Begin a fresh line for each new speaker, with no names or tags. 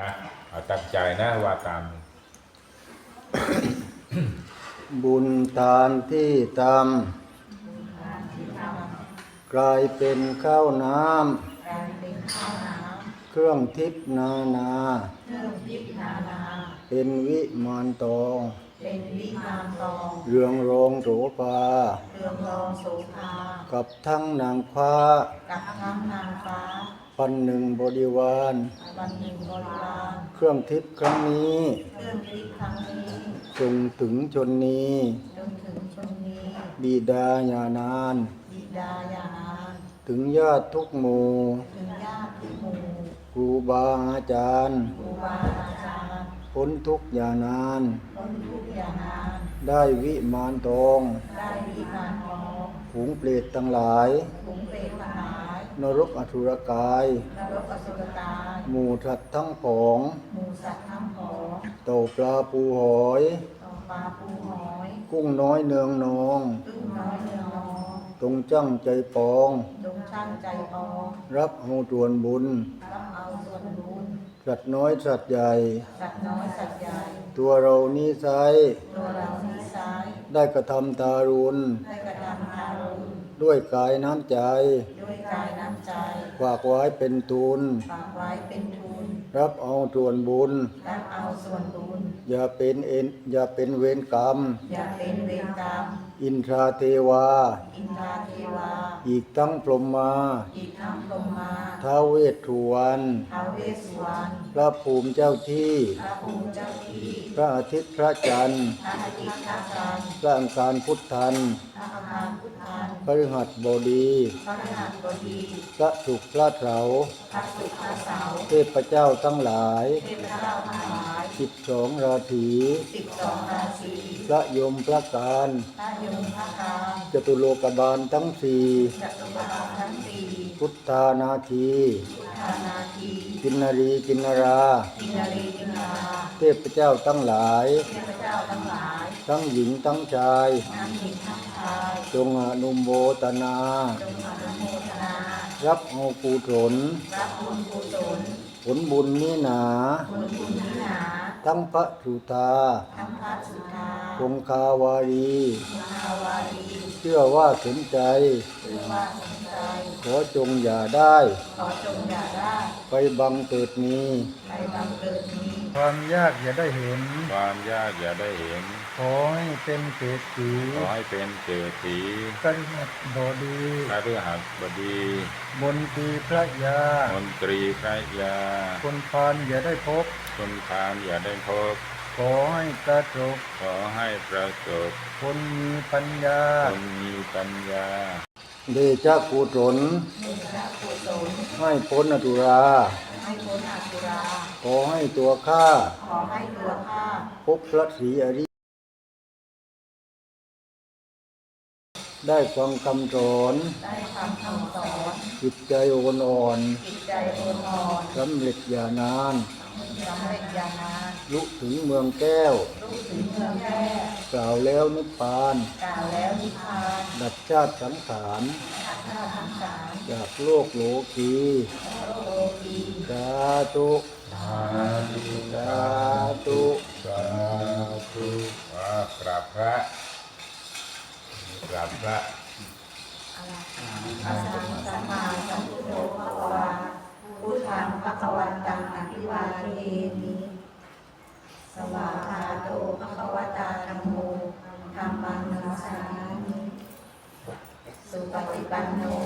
อะเอาตั้งใจนะว่าตาม
บุญทานที่ทำกลายเป็นข้าวน้
การเป็นข้าวน้ำ
เครื่องทิพย์นานาำ
เครื่องทิพย์นานา
เป็นวิมานตอง
เป็นวิมานทอง
เรืองรองโสภา
เรืองรองโสภา
กับทั้งนางฟ้า
กับทั้งนางฟ้า
ปันหนึ่งบริวาร
วันหนึ่งบริวาร
เครื่องทิพย์ครั้งนี้
เครื่องทิพย์ครั้งนี้
จงถึงชนนี้
จนถึงชนนี้
บิดาญานาน
บิดายานาน
ถึงญาติทุกหมู่
ถึงญาติทุกหมู่
ครูบาอาจารย์
ครูบาอาจารย์
พ้นทุกข์อย่านาน
พ้นทุกข์อย่างนาน
ได้วิมานทอง
ได้วิมานทอง
ฝูงเปรตทั้งหลาย
ผงเปรตทั้งหลาย
นรกอสุรกาย
นรกอสุรกาย
หมู่สัตว์ทั้งผอง
หมูสัตว์ทั้งผอง
เต่าปลาปูหอย
ต่อปลาปูหอย
กุ้งน้อยเนืองนอง
ตึ้งน้อยเนืองนอง
ตรงจั่งใจปอง
จงช่างใจปอง
รับเอาตวนบุญ
รับเอาส่วนบุญ
สัตว์น้อยสัตว์ใหญ่
สัตว์น้อยสัตว์ใหญ่
ตัวเรานี้ไซร้
ตัวเรานิสัย
ได้กระทำทารุณ
ได้กระทำทารุณ
ด้วยกายน้ำใจ
ด้วยกายน้ำใจ
ฝากไว้เป็นทุน
ฝากไว้เป็นทุน
รับเอาตวนบุญ
รับเอาส่วนบุญ
อย่าเป็นเอ็นอย่าเป็นเวรกรรม
อย่าเป็นเวรกรรม
อินทราเทวา
อินทราเทวา
อีกทั้งพรหมมา
อีกทั้งพรหมมา
ท้าวเวสสุวรรณ
ท้าวเวสสุวรรณ
พระภูมิเจ้าที่
พระภูมิเจ้าที่
พระอาทิตย์พระจันทร์
พระอาทิตย์พระจันทร์
พระอังคารพุทธัน
พระอังคาร พุทธัน
พฤหัสบดี
พระฤหัสบดี
พระศุกร์พระเสาร์
พระศุกร์พระเสาร์
เทพเจ้าทั้งหลาย
เทพเจ้าทั้งหลาย
สิบสองราศี
สิบสองราศี
พระยมพระการ
พระยมพระกาม
จตุโลกบาลทั้งสี่
จัตุวาลทั้งสี่
พุทธานาที
พุทธานาที
กินนารีกินนารา
กินนารีกินนารา
เทพเจ้าทั้งหลาย
เทพเจ้าทั้งหลาย
ทั้งหญิงทั้งชาย
ทั้งหญิงทั้งชาย
จงอนุโมทนา
จงอนุโมทนา
รับเอากุศล
รับบุญกุศล
ผลบุญนี้หนา
ผลบุญนี้หนา
ทั้งพระสุธา
ทั้งพระสุธา
คงคาวารี
มหาวารี
เชื่อว่าสนใจ
คือว่าสนใจ
ขอจงอย่าได้
ขอจงอย่าได้
ไปบังเกิดนี้
ไปบังเกิดนี้
ความยากอย่าได้เห็น
ความยากอย่าได้เห็น
ขอให้เป็นเศรษฐี
ขอให้เป็นเศรษฐี
กันบดี
พระฤหัสบดี
บนตรีพระยา
มนตรีพระยา
คนพานอย่าได้พบ
คนทานอย่าได้พบ
ขอให้กระจก
ขอให้ประสบ
คนมีปัญญา
คนมีปัญญา
เดชะกุศล
เมื่อพระกุศล
ให้พ้นอตุรา
ให้พ้นอสุรา
ขอให้ตัวข้า
ขอให้ตัวข้า
พบพระศรีอริยได้ฟังคำสอน
ได้ฟังคำสอน
จิตใจโอนอ่อน
จิตใจโอนอ่อน
สำเร็จอย่านาน
สำเร็จอย่างนาน
ลุถึงเมืองแก้ว
รู้ถึงเมืองแพร่
กล่าวแล้วนิพพาน
กล่าวแล้วนิพพาน
ดับชาติสังขาร
ขัดข้าทั้งสาม
จากโลกโลกี
โลกี
สาธุสาธุ
สาธุอ่ากราบพระกราบพระ
อาสังสัมมาสัมพุทโธภควาพุทธังภควันตังอภิวาเทมิสวาคาโตภควตาธัมโมธัมมังนัสสามิ